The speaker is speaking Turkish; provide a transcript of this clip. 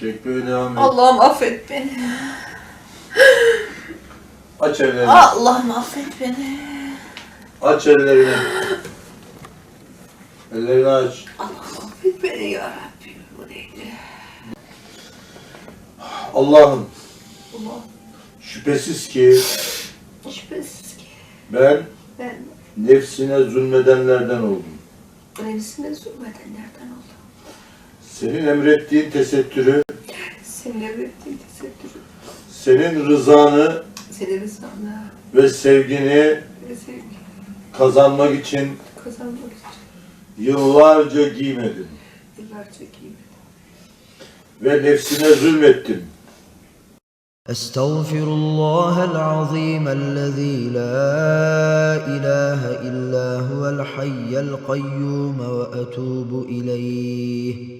Çekmeye devam et. Allah'ım affet beni. Aç ellerini. Allah'ım affet beni. Aç ellerini. Ellerini aç. Allah'ım affet beni ya Rabbi. Bu neydi? Allah'ım Allah şüphesiz ki şüphesiz ki ben ben nefsine zulmedenlerden oldum. nefsine zulmedenlerden oldum. Senin emrettiğin tesettürü, Senin emrettiğin tesettürü, senin rızanı senin rızanı ve sevgini ve sevgi kazanmak için kazanmak için yıllarca giymedim yıllarca giymedim. ve nefsine zulmettim. أستغفر الله العظيم الذي لا إله إلا هو الحي القيوم وأتوب إليه